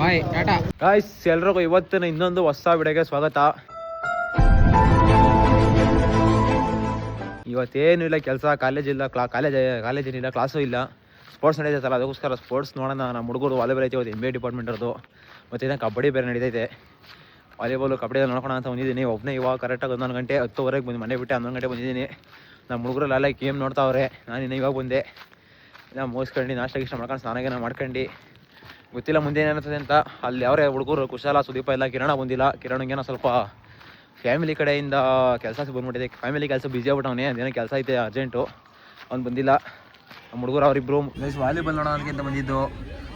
ಬಾಯ್, Tata. Guys ಎಲ್ರಿಗೂ ಇವತ್ತಿನ ಇನ್ನೊಂದು ಹೊಸ ವಿಡಿಯೋಗೆ ಸ್ವಾಗತ. ಇವತ್ತೇನು ಇಲ್ಲ ಕೆಲಸ ಕಾಲೇಜ್ ಇಲ್ಲ ಕ್ಲಾ ಕಾಲೇಜ್ ಕಾಲೇಜ್ ಏನಿಲ್ಲ ಕ್ಲಾಸು ಇಲ್ಲ. ಸ್ಪೋರ್ಟ್ಸ್ ನಡೀತೈತಲ್ಲ ಅದಕ್ಕೋಸ್ಕರ ಸ್ಪೋರ್ಟ್ಸ್ ನೋಡೋಣ. ನಮ್ಮ ಹುಡುಗರು ವಾಲಿಬಾಲ್ ಐತೆ, ಇವತ್ತು ಎಂ ಬಿ ಡಿಪಾರ್ಟ್ಮೆಂಟ್ ಇರೋದು ಮತ್ತು ಇನ್ನು ಕಬಡ್ಡಿ ಬೇರೆ ನಡೀತೈತೆ. ವಾಲಿಬಾಲು ಕಬಡ್ಡಿ ನೋಡ್ಕೊಳ ಅಂತ ಬಂದಿದ್ದೀನಿ. ಒಬ್ಬನೇ ಇವಾಗ ಕರೆಕ್ಟಾಗಿ ಹನ್ನೊಂದು ಗಂಟೆ, ಹತ್ತುವರೆಗೆ ಬಂದು ಮನೆ ಬಿಟ್ಟು ಹನ್ನೊಂದು ಗಂಟೆ ಬಂದಿದ್ದೀನಿ. ನಮ್ಮ ಹುಡುಗರು ಎಲ್ಲ ಗೇಮ್ ನೋಡ್ತಾವ್ರೆ. ನಾನು ಇನ್ನು ಇವಾಗ ಬಂದೆ. ಇನ್ನು ಮುಗಿಸ್ಕೊಂಡು ನಾಷ್ಟ ಗಿಷ್ಟ ಮಾಡ್ಕೊಂಡು ಸ್ನಾನಗೇನ ಮಾಡ್ಕೊಂಡು. ಗೊತ್ತಿಲ್ಲ ಮುಂದೆ ಏನಾಗ್ತದೆ ಅಂತ. ಅಲ್ಲಿ ಅವರೇ ಹುಡುಗರು ಕುಶಾಲ ಸುದೀಪ ಎಲ್ಲ ಕಿರಣ ಬಂದಿಲ್ಲ. ಕಿರಣಗೇನೋ ಸ್ವಲ್ಪ ಫ್ಯಾಮಿಲಿ ಕಡೆಯಿಂದ ಕೆಲಸ ಬಂದ್ಬಿಟ್ಟಿದೆ. ಫ್ಯಾಮಿಲಿ ಕೆಲಸ ಬಿಸಿ ಆಗ್ಬಿಟ್ಟವನೇ ಅದೇನೋ ಕೆಲಸ ಐತೆ ಅರ್ಜೆಂಟು ಅವ್ನು ಬಂದಿಲ್ಲ. ನಮ್ಮ ಹುಡುಗರು ಅವರಿಬ್ಬರು ವಾಲಿಬಾಲ್ ನೋಡೋದಕ್ಕಿಂತ ಬಂದಿದ್ದು.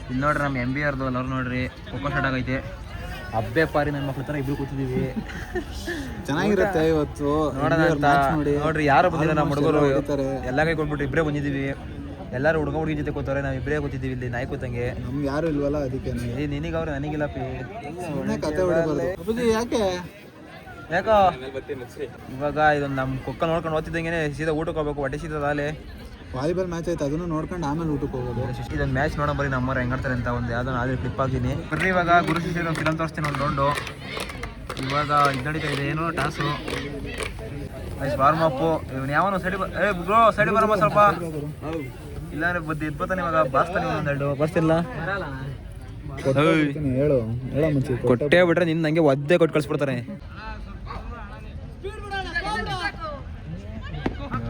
ಇಲ್ಲಿ ನೋಡ್ರಿ ನಮ್ಮ ಎಂ ಬಿ ಆರ್ದು ಎಲ್ಲರೂ ನೋಡ್ರಿ. ಖೋಖೋ ಸ್ಟಾರ್ಟ್ ಆಗೈತೆ. ಹಬ್ಬೆ ಪಾರಿ ನನ್ನ ಮಕ್ಳ ಥರ ಇಬ್ರು ಕೂತಿದ್ದೀವಿ ಚೆನ್ನಾಗಿರುತ್ತೆ ಇವತ್ತು. ನೋಡೋಣ ಅಂತ. ನೋಡ್ರಿ ಯಾರು ಬಂದಿಲ್ಲ ನಮ್ಮ ಹುಡುಗರು. ಎಲ್ಲ ಕೈ ಕೊಟ್ಬಿಟ್ಟು ಇಬ್ಬರೇ ಬಂದಿದ್ದೀವಿ ಎಲ್ಲರೂ ಹುಡುಗ ಹುಡುಗಿ ಜೊತೆ ಕೂತವ್ರೆ ನಾವು ಇಬ್ಬರೇ ಕೂತಿದ್ದೀವಿ ಇಲ್ಲಿ ನಾಯಿ ಕೂತಂಗೆ. ನಮ್ಗೆ ಯಾರು ಇಲ್ವಲ್ಲ ಅದಕ್ಕೆ ಏ ನಿನಗೆ ಅವ್ರು ನನಗಿಲ್ಲ ಪಿ. ಕತೆ ಹೊಡಿಬಾರ್ದು. ಯಾಕೆ? ಯಾಕೋ? ಇವಾಗ ಇದೊಂದು ನಮ್ಮ ಕುಕ್ಕ ನೋಡ್ಕೊಂಡು ಓದ್ತಿದ್ದಂಗೆ ಸೀದಾ ಊಟಕ್ಕೆ ಹೋಗ್ಬೇಕು ಹೊಟ್ಟೆ ಸೀದಾ ಅಲ್ಲೇ ವಾಲಿಬಾಲ್ ಮ್ಯಾಚ್ ಆಯ್ತು ಅದನ್ನು ನೋಡ್ಕೊಂಡು ಆಮೇಲೆ ಊಟಕ್ಕೆ ಹೋಗೋದು. ಇದೊಂದು ಮ್ಯಾಚ್ ನೋಡೋ ಬರೀ ನಮ್ಮವ್ರು ಹೆಂಗಾಡ್ತಾರೆ ಅಂತ ಒಂದು ಯಾವ್ದೋ ಆದ್ರೆ ಕ್ಲಿಪ್ ಹಾಕಿನಿ. ಬರ್ರಿ ಇವಾಗ ಗುರು ಶಿಷ್ಯರು ಫಿಲಮ್ ತೋರಿಸ್ತೀನಿ ಒಂದು ರೌಂಡು ಇವಾಗ ಇದು ನಡೀತಾ ಇದೆ ಏನು ಟಾಸು ವಾರ್ಮ್ ಅಪ್ಪು ಇವನು ಯಾವನು ಸೈಡಿ ಏ ಬ್ರೋ ಸೈಡಿ ಬರಮ್ಮ ಸ್ವಲ್ಪ. ಇಲ್ಲಾಂದ್ರೆ ಬುದ್ಧಿ ಇದ್ಬತ್ತಾನೆ ಇವಾಗ ಬಾಸ್ತಾನೆ ಒಂದೆರಡು ಬರ್ತಿಲ್ಲ ಕೊಡ್ತೀನಿ, ಹೇಳು ಹೇಳ ಮುಂಚೆ ಕೊಟ್ಟೆ ಬಿಟ್ರೆ ನಿನ್ನ ನಂಗೆ ಒದ್ದೆ ಕೊಟ್ಟು ಕಳ್ಸ್ಬಿಡ್ತಾರೆ. ಹಂಗ್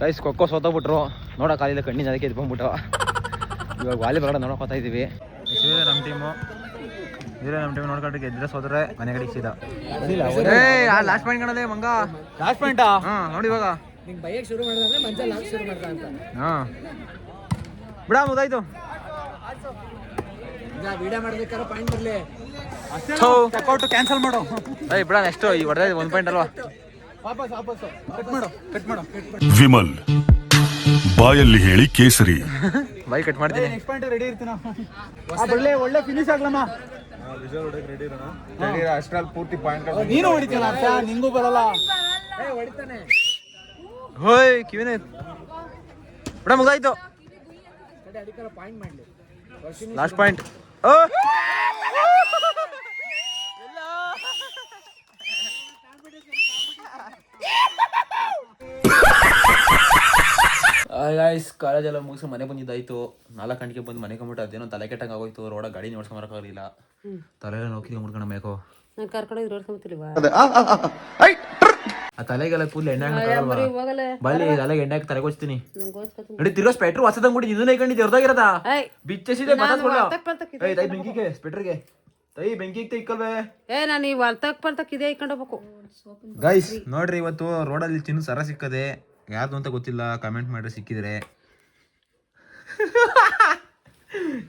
ಗೈಸ್ ಕೊಕ್ಕೋ ಸೋತೋಗ್ಬಿಟ್ರು. ನೋಡಕ್ ಆಗಿಲ್ಲ ಕಣ್ಣಿನ ಅದಕ್ಕೆ ಎದ್ಕೊಂಡ್ಬಿಟ್ಟು ಇವಾಗ ವಾಲಿಬಾಲ್ ನೋಡಕ್ ಹೋಗ್ತಾ ಇದೀವಿ. ನಮ್ ನಮ್ಮ ಟೀಮು ಇವರೇ ನಮ್ಮ ಟೀಮ್ ನೋಡ್ಕೊಂಡು ಗೆದ್ರೆ ಸೋದ್ರೆ ಮನೆ ಕಡೆ ಸೀದಾ. ಏ ಆ ಲಾಸ್ಟ್ ಪಾಯಿಂಟ್ ಕಣದೆ ಮಂಗ. ಲಾಸ್ಟ್ ಪಾಯಿಂಟಾ ಹಾ ನೋಡಿ ಇವಾಗ. ಹಾ. ಬಿಡ ಮುದಾಯ್ತು. ಕ್ಯಾನ್ಸಲ್ ಮಾಡು. ಏಯ್ ಬಿಡ ನೆಕ್ಸ್ಟ್ ಈ ಹೊಡೆದ ಒಂದು ಪಾಯಿಂಟ್ ಅಲ್ವಾ? ವಾಪಸ್ ವಾಪಸ್. ಕಟ್ ಮಾಡು ಕಟ್ ಮಾಡು. ವಿಮಲ್ ಬಾಯಲ್ಲಿ ಹೇಳಿ ಕೇಸರಿ. ಬೈ ಕಟ್ ಮಾಡ್ತೀನಿ. ನೆಕ್ಸ್ಟ್ ಪಾಯಿಂಟ್ ರೆಡಿ ಇರ್ತೀನ. ಒಳ್ಳೆ ಒಳ್ಳೆ ಫಿನಿಶ್ ಆಗ್ಲಮ್ಮ. ಅಷ್ಟ್ರಲ್ಲಿ ಪೂರ್ತಿ ಪಾಯಿಂಟ್ ನೀನು ಹೊಡಿತೀಯಲ್ಲ ಅರ್ಥ ನಿಂಗೂ ಬರಲ್ಲ ಹೋಯ್ ಕಿವಿನ ಬಿಡ ಮುಗ್ದಾಯ್ತು ಲಾಸ್ಟ್ ಪಾಯಿಂಟ್ ಗಾಯ್ಸ್ ಕಾಲೇಜ್ ಎಲ್ಲ ಮುಗಿಸಿ ಮನೆ ಬಂದಿದ್ದಾಯ್ತು. ನಾಲ್ಕು ಗಂಟೆಗೆ ಬಂದು ಮನೆ ಕಂಬಿಟ್ಟು ಅದೇನೋ ತಲೆ ಕೆಟ್ಟಂಗೆ ಆಗೋಯ್ತು ರೋಡ ಗಾಡಿ ನೋಡ್ಸ್ಕೊಂಬರಕ್ಕಾಗಲಿಲ್ಲ ತಲೆ ನೋಕಿಗೆ ಮುಡ್ಕೊಂಡು ಮೇಕೋ. ನಾನು ಕರ್ಕೊಂಡೋಗಿ ನೋಡ್ಕೊಂಬತ್ತಿಲ್ವಾ ಆ ತಲೆಗೆಲ್ಲ ಕೂದಲು ಎಣ್ಣೆ ಹಾಕಿ ಬಲ್ಲಿ ತಲೆಗೆ ಎಣ್ಣೆ ಹಾಕಿ ತಲೆಗೆ ಹೊಚ್ತೀನಿ. ನಂಗೆ ಓದ್ಕೊತೀನಿ ನೋಡಿ ತಿರ್ಗೋ ಸ್ಪೆಟ್ರ್ ಹೊಸದಂಗ್ ಬಿಡಿ ಇದನ್ನ ಇಟ್ಕೊಂಡಿದ್ದೆ ಹೊರದಾಗಿರದ? ಬಿಚ್ಚಸಿದೆ ತೈ ಬೆಂಕಿಗೆ ಸ್ಪೆಟ್ರಿಗೆ ತೈ ಬೆಂಕಿಗೆ ಇಕ್ಕಲ್ವೇ? ಏ ನಾನು ಈ ವರ್ತಕ್ ಪರ್ತಕ್ ಇದೆ ಹೋಗಬೇಕು ಹೋಗ್ಬೇಕು. ಗೈಸ್ ನೋಡ್ರಿ ಇವತ್ತು ರೋಡಲ್ಲಿ ಚಿನ್ನ ಸರ ಸಿಕ್ಕದೆ. ಯಾರ್ದು ಅಂತ ಗೊತ್ತಿಲ್ಲ ಕಮೆಂಟ್ ಮಾಡಿದ್ರೆ ಸಿಕ್ಕಿದ್ರೆ.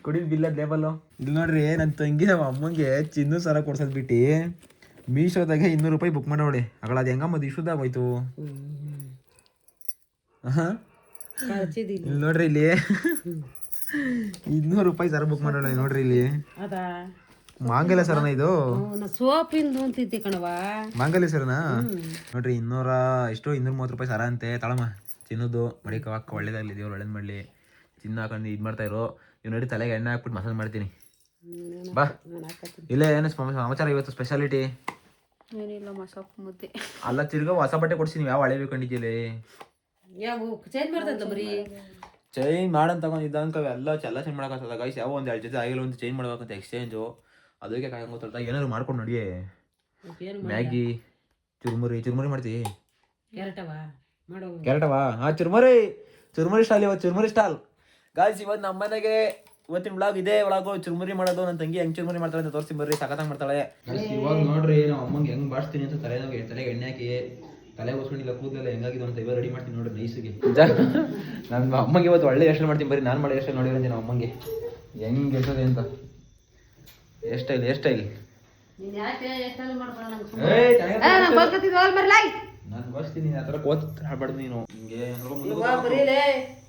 ಕುಡಿದ್ ಬಿಲ್ಲದ ಲೇಬಲ್ಲು ಇಲ್ಲಿ ನೋಡ್ರಿ ನನ್ನ ತಂಗಿ ನಮ್ಮ ಅಮ್ಮಂಗೆ ಚಿನ್ನು ಸರ ಕೊಡ್ಸೋದು ಬಿಟ್ಟು. ಮೀಶೋದಾಗ ಇನ್ನೂರು ರೂಪಾಯಿ ಬುಕ್ ಮಾಡೋಳಿ. ಅಗಳ ಅದು ಹೆಂಗಮ್ಮ ಇಶುದ ಹೋಯ್ತು ಹಾಂ ಇಲ್ಲಿ ನೋಡ್ರಿ ಇಲ್ಲಿ. ಇನ್ನೂರು ರೂಪಾಯಿ ಸರ ಬುಕ್ ಮಾಡೋಣ ನೋಡ್ರಿ ಇಲ್ಲಿ. ಮಾಂಗಲ್ಯ ಸರನ ಇದು? ಸೋಪಿಂದು ಅಂತಿದ್ದೆ ಕಣವ ಮಾಂಗಲ್ಯ ಸರನ? ನೋಡ್ರಿ ಇನ್ನೂರ ಎಷ್ಟು ಇನ್ನೂರ ಮೂವತ್ತು ರೂಪಾಯಿ ಸರ ಅಂತೆ. ತಳಮ್ಮ ತಿನ್ನೋದು ಮಡಿ ಕವಾಕ ಒಳ್ಳೇದಾಗ್ಲಿ ದೇವ್ರು ಒಳ್ಳೇದು ಮಾಡಲಿ. ಚಿನ್ನ ಹಾಕೊಂಡು ಇದು ಮಾಡ್ತಾ ಇರೋ. ಇವ್ ನೋಡಿ ತಲೆಗೆ ಎಣ್ಣೆ ಹಾಕ್ಬಿಟ್ಟು ಮಸಾಜ್ ಮಾಡ್ತೀನಿ. ಬಾ. ಇಲ್ಲ ಏನು ಸಮಾಚಾರ ಇವತ್ತು ಸ್ಪೆಷಾಲಿಟಿ? ಅಲ್ಲ ತಿರ್ಗ ಹೊಸ ಬಟ್ಟೆ ಕೊಡ್ಸಿ ನೀವು ಯಾವ ಹಳೆ ಚೇಂಜ್ ಬರೀ ಚೇಂಜ್ ಮಾಡಂತ ತಗೊಂಡಿದ್ದ ಅಂಕ ಎಲ್ಲ ಚೆಲ್ಲ ಚೇಂಜ್ ಮಾಡೋಕ್ಕಾಗಲ್ಲ ಗೈಸ್ ಯಾವ ಒಂದು ಎರಡು ಜೊತೆ ಆಗಿಲ್ಲ ಒಂದು ಚೇಂಜ್ ಮಾಡ್ಬೇಕಂತ ಎಕ್ಸ್ಚೇಂಜು ಅದಕ್ಕೆ ಕಾಯಂ ಗೊತ್ತಲ್ಲ. ಏನಾದ್ರು ಮಾಡ್ಕೊಂಡು ನೋಡಿ ಮ್ಯಾಗಿ ಚುರುಮುರಿ ಚುರುಮುರಿ ಮಾಡ್ತೀವಿ ಕ್ಯಾರೆಟವ? ಹಾ ಚುರುಮುರಿ. ಚುರುಮುರಿ ಸ್ಟಾಲ್ ಇವತ್ತು ಚುರುಮುರಿ ಸ್ಟಾಲ್. ಗಾಯ್ಸ್ ಇವತ್ತು ನಮ್ಮ ಮನೆಗೆ ಇವತ್ತಿನ ಬ್ಲಾಗ್ ಇದೆ ಒಳಗೋ ಚುರುಮುರಿ ಮಾಡೋದು ನನ್ನ ತಂಗಿ ಹೆಂಗ್ ಚುರುಮುರಿ ಮಾಡ್ತಾಳೆ ಅಂತ ತೋರಿಸಿ ಬರ್ರಿ. ಸಖತ್ತಾಗಿ ಮಾಡ್ತಾಳೆ. ಇವಾಗ ನೋಡ್ರಿ ನಮ್ಮ ಅಮ್ಮಂಗೆ ಹೆಂಗ್ ಬಾಡ್ತೀನಿ ಅಂತ ತಲೆ ತಲೆಗೆ ಎಣ್ಣೆ ಹಾಕಿ ತಲೆ ಹೊಸ್ಕೊಂಡಿಲ್ಲ ಕೂದಲೆಲ್ಲ ಹೆಂಗಾಗಿದೆ ಅಂತ ಇವಾಗ ರೆಡಿ ಮಾಡ್ತೀನಿ ನೋಡ್ರಿ ನೈಸಿಗೆ ನನ್ನ ಅಮ್ಮಗೆ ಇವತ್ತು ಒಳ್ಳೆ ಯೋಚನೆ ಮಾಡ್ತೀನಿ ಬರೀ ನಾನು ಮಾಡೋ ಯೋಚನೆ ನೋಡಿರಂತೀನಿ ನಮ್ಮ ಅಮ್ಮಂಗೆ ಹೆಂಗ್ ಇರ್ತದೆ ಅಂತ. ಎಷ್ಟು ಎಷ್ಟೈಲಿ ಎಷ್ಟು ಸ್ಟೈಲ್. ನೀನು ಏಯ್ ನಾನು ಬರ್ಕತ್ತಿದ್ದೆ ಹೋಲ್ ಬರ್ಲೈ. ನಾನು ಹಿಂಗೆ ಬರೀಲೇ.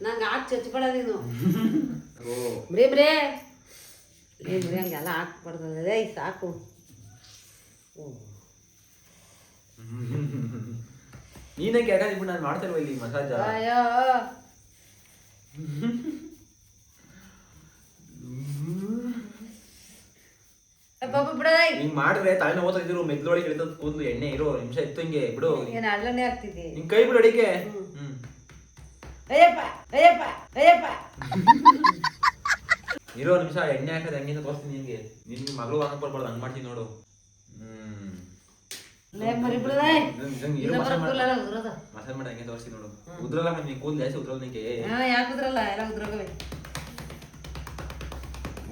ನಂಗೆ ಹಾಕಿ ಚಚ್ಬೇಡ ನೀನು. ಬರೀ ಬರೀ. ಬರೀ ಬರೀ ಹಂಗೆಲ್ಲ ಹಾಕ್ಬಾರ್ದು. ಏಯ್ ಸಾಕು. ಓ. ನೀನೇ ಬಿಟ್ಟು ನಾನು ಮಾಡ್ತಾ ಇಲ್ವಾ ಇಲ್ಲಿ ಮಸಾಜ? ಅಯ್ಯೋ. ಪಾಪ ಬಿಡೋದ ಹಿಂಗ್ ಮಾಡಿದ್ರೆ ತಲೆ ಓದ್ತಾ ಇದ್ರು ಮೆದ್ಲೊಳಗೆ ಇಳಿತದ ಕೂದಲು ಎಣ್ಣೆ ಇರೋ ನಿಮಿಷ ಇತ್ತು ಹಿಂಗೆ ಬಿಡು. ಏನು ಅಲ್ಲನೇ ಆಗ್ತಿದ್ದೆ? ನಿನ್ ಕೈ ಬಿಡು ಅಡಿಗೆ. ಅಯ್ಯಪ್ಪ ಅಯ್ಯಪ್ಪ ಅಯ್ಯಪ್ಪ. ಇರೋ ನಿಮಿಷ ಎಣ್ಣೆ ಹಾಕದ ಹೆಂಗಿಂದ ತೋರಿಸ್ತೀನಿ ನಿನ್ಗೆ. ನಿನ್ ಮಗಳು ವಾಹನ ಬರ್ಬಾರ್ದು ಹಂಗ್ ಮಾಡ್ತೀನಿ ನೋಡು. ಮಸಾಜ್ ಮಾಡು. ಹಂಗೆ ತೋರಿಸ್ತೀನಿ ನೋಡು. ಉದ್ರಲ್ಲ ಮತ್ತೆ ನೀನ್ ಕೂದಲು ಜಾಸ್ತಿ ಉದ್ರಲ್ಲ ನಿಂಗೆ. ಯಾಕೆ ಉದ್ರಲ್ಲ? ಎಲ್ಲ ಉದ್ರೋಗವೆ.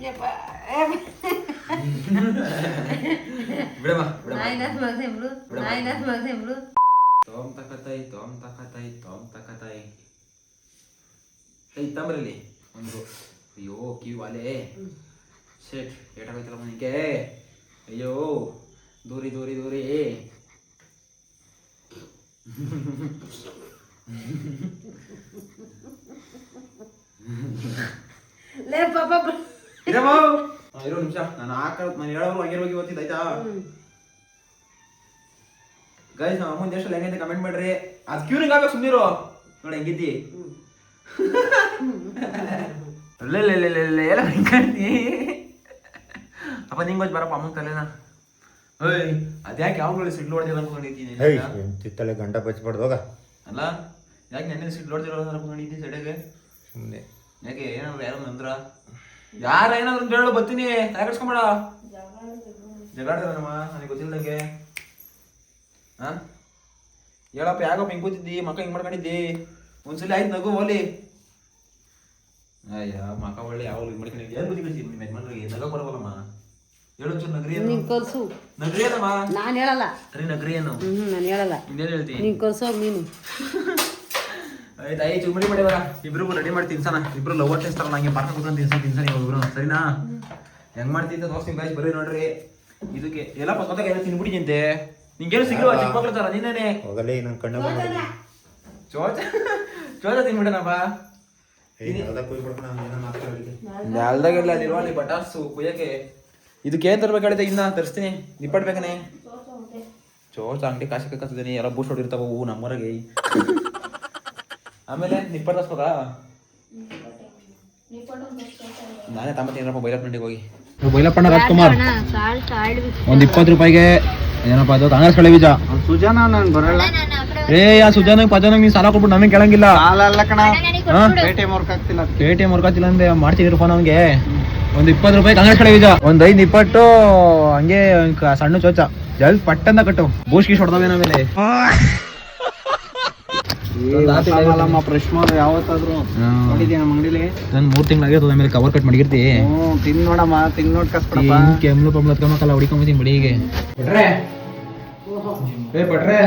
ಯಪ್ಪ ಬಿಡಮ್ಮ ಬಿಡಮ್ಮ ನಾಯಿನ ಮಗನೆ ಬಿಡು ನಾಯಿನ ಮಗನೆ ಬಿಡು ತೋಮ್ ತಕತಾಯಿ ತೋಮ್ ತಕತಾಯಿ ತೋಮ್ ತಕತಾಯಿ ಏಯ್ ತಮ್ಮರಲ್ಲಿ ಒಂದು ಅಯ್ಯೋ ಕಿವಿ ವಾಲೆ ಶೇಟ್ ಏಟಾಗೋಯ್ತಲ್ಲ ಮನಿಗೆ ಅಯ್ಯೋ ದೂರಿ ದೂರಿ ದೂರಿ ಲೇ ಪಾಪ ಬಿಡು ಇರಮ್ಮ ಹಾ, ಇರೋ ನಿಮಿಷ. ನಾನು ಹಾಕ ನಾನು ಹೇಳೋರು ಹಂಗೆ ಹೋಗಿ ಓದ್ತಿದ್ದ ಆಯ್ತಾ? ಗೈಸ್ ನಮ್ಮ ಅಮ್ಮನ ದೇಶದಲ್ಲಿ ಹೆಂಗೈತೆ ಕಮೆಂಟ್ ಮಾಡ್ರಿ. ಅದು ಕ್ಯೂರಿಂಗ್ ಆಗ್ಬೇಕು ಸುಮ್ಮನಿರು ನೋಡಿ ಹೆಂಗಿದ್ದಿ? ಎಲ್ಲ ಹೆಂಗಂತಿ? ಅಪ್ಪ ನಿಂಗೆ ಗೊತ್ತು ಬರಪ್ಪ ಅಮ್ಮನ ತಲೆನ. ಏಯ್ ಅದ್ಯಾಕೆ ಯಾವಾಗಲೂ ಸಿಡ್ಲು ಹೊಡೆದಿಲ್ಲ ಅನ್ಕೊಂಡಿದ್ದೀನಿ ಚಿತ್ತಲೆ ಗಂಟ ಬಚ್ಬಾರ್ದು ಹೋಗ. ಅಲ್ಲ ಯಾಕೆ ನೆನ್ನೆ ಸಿಡ್ಲು ಹೊಡೆದಿರೋ ಅನ್ಕೊಂಡಿದ್ದೀನಿ ಸಡೆಗೆ ಸುಮ್ಮನೆ ಯಾಕೆ ಏನಾದ್ರು ಯಾರೋ ಅಂದ್ರ ಯಾರ ಏನಾದ್ರು ಅಂತ ಹೇಳು ಬರ್ತೀನಿ. ತಯಾರಿಸ್ಕೊಂಬೇಡ. ಜಗಾಡ್ತಾರಮ್ಮ ನನಗೆ ಗೊತ್ತಿಲ್ದಂಗೆ. ಹಾ? ಹೇಳಪ್ಪ ಯಾಕಪ್ಪ ಹಿಂಗ್ ಕೂತಿದ್ದಿ? ಮಕ್ಕ ಹಿಂಗ್ ಮಾಡ್ಕೊಂಡಿದ್ದಿ? ಒಂದ್ಸಲಿ ಆಯ್ತು ನಗು ಹೋಲಿ. ಅಯ್ಯ ಮಕ್ಕ ಒಳ್ಳೆ ಯಾವ ಹಿಂಗ್ ಮಾಡ್ಕೊಂಡಿದ್ದಿ? ಏನ್ ಬುದ್ಧಿ ಕಳಿಸಿ ನಿಮ್ಮ ಯಜಮಾನ್ರಿಗೆ? ನಗ ಬರವಲ್ಲಮ್ಮ ಹೇಳು ಒಂಚೂರು ನಗರಿ ಏನು? ಕಲ್ಸು ನಗರಿ ಏನಮ್ಮ? ನಾನು ಹೇಳಲ್ಲ. ಸರಿ ನಗರಿ ಏನು? ನಾನು ಹೇಳಲ್ಲ. ಇನ್ನೇನು ಹೇಳ್ತೀನಿ ನೀನ್ ಕಲ್ಸೋ ನೀನು. ಆಯ್ತು ಆಯ್ತು ಚುಮ್ಮಡಿ ಮಾಡಿ ಬರ ಇಬ್ರಿಗೂ ರೆಡಿ ಮಾಡಿ ತಿನ್ಸಣ ಇಬ್ರು ಲವರ್ ತಿನ್ಸ್ತಾರ ನಂಗೆ ಪಾರ್ಕ್ ಕುತ್ಕೊಂಡು ತಿನ್ಸ ತಿನ್ಸಣ ಇಬ್ರು. ಸರಿನಾ? ಹೆಂಗ್ ಮಾಡ್ತಿದ್ದ ತೋರಿಸ್ತೀನಿ ಗಾಯ್ಸ್ ಬರ್ರಿ ನೋಡ್ರಿ. ಇದಕ್ಕೆ ಎಲ್ಲ ಪಕ್ಕದಾಗ ಎಲ್ಲ ತಿನ್ಬಿಟ್ಟಿದ್ದಂತೆ ನಿಂಗೇನು ಸಿಗ್ಲವ ಚಿಕ್ಕ ಮಕ್ಳು ತರ ನೀನೇನೆ ಹೋಗಲೇ ನನ್ನ ಕಣ್ಣು ಚೋಚ ಚೋಚ ಮಾತಾಡೋರಿಗೆ ನೆಲ್ದಾಗೆಲ್ಲ ಅಲ್ಲಿರುವ ಅಲ್ಲಿ ಬಟಾಸು ಕುಯ್ಯಕ್ಕೆ. ಇದಕ್ಕೆ ಏನ್ ತರ್ಬೇಕು ಹೇಳಿದೆ ಇನ್ನ? ತರಿಸ್ತೀನಿ. ನಿಪ್ಪಟ್ಬೇಕನೆ. ಚೋಚ ಅಂಗಡಿ. ಕಾಸು ಕತ್ತಿದ್ದೀನಿ ಎಲ್ಲ ಬೂಸ್ಟ್ ಹೊಡಿರ್ತಾವ ಹೂ ನಮ್ಮೂರಾಗೆ. ಆಮೇಲೆ ನಿಪ್ಪಟ್ ತರ್ಸ್ಬೇಕಾ ನಾನೇ ತಮ್ಮತ್ತೀನಪ್ಪ ಬೈಲಪ್ಪಂಡಿಗೆ ಹೋಗಿ. ಬೈಲಪ್ಪಣ್ಣ ರಾಜ್ಕುಮಾರ್. ಒಂದ್ ಇಪ್ಪತ್ತು ರೂಪಾಯಿಗೆ ಏನಪ್ಪ ಅದು? ಕಾಂಗ್ರೆಸ್ ಕಳೆ ಬೀಜ ಸುಜಾನ ನಾನು ಬರಲ್ಲ. ಏ ಯಾ ಸುಜಾನ ಪಜಾನ ನೀನ್ ಸಾಲ ಕೊಟ್ಬಿಟ್ಟು ನಮಗೆ ಕೇಳಂಗಿಲ್ಲ. ಅಲ್ಲ ಕಣ? ಪೇಟಿಎಂ ವರ್ಕ್ ಆಗ್ತಿಲ್ಲ ವರ್ಕ್ ವರ್ಕಾತಿಲ್ಲ ಮಾಡ್ತಿದ್ರು ಫೋನ್ ಅವ್ಗೆ ಒಂದ್ ಇಪ್ಪತ್ತು ರೂಪಾಯಿ ಕಾಂಗ್ರೆಸ್ ಕಡೆ ಬೀಜ. ಒಂದ್ ಐದ್ ಇಪ್ಪತ್ತು ಹಂಗೆ ಸಣ್ಣ ಚೋಚ. ಜಲ್ದಿ ಪಟ್ಟಂದ ಕಟ್ಟು. ಬೂಸ್ ಗೀಸ್ ಹೊಡೆದವೆ ಆಮೇಲೆ ಅಲ್ಲಮ್ಮ ಫ್ರೆಶ್ ಮಾಡು ಯಾವತ್ತಾದ್ರು. ನೋಡಿದ್ಯಾ ನಮ್ಮ ಅಂಗಡಿಲಿ? ನನ್ ಮೂರ್ ತಿಂಗಳಾಗಿರ್ತದೆ ಆಮೇಲೆ ಕವರ್ ಕಟ್ ಮಾಡಿರ್ತಿ. ಹ್ಞೂ ತಿನ್ ನೋಡಮ್ಮ ತಿನ್ ನೋಡ್ ಕಸ್ಬಿಡಪ್ಪ. ಕೆಮ್ಲು ಪಮ್ಲು ಹತ್ಕೊಂಬಕ್ಕಲ್ಲ ಹೊಡಿಕೊಂಬತ್ತೀನಿ ಬಡಿಗೆ ಬಿಟ್ರೆ ಏ ಪಟ್ರೆ.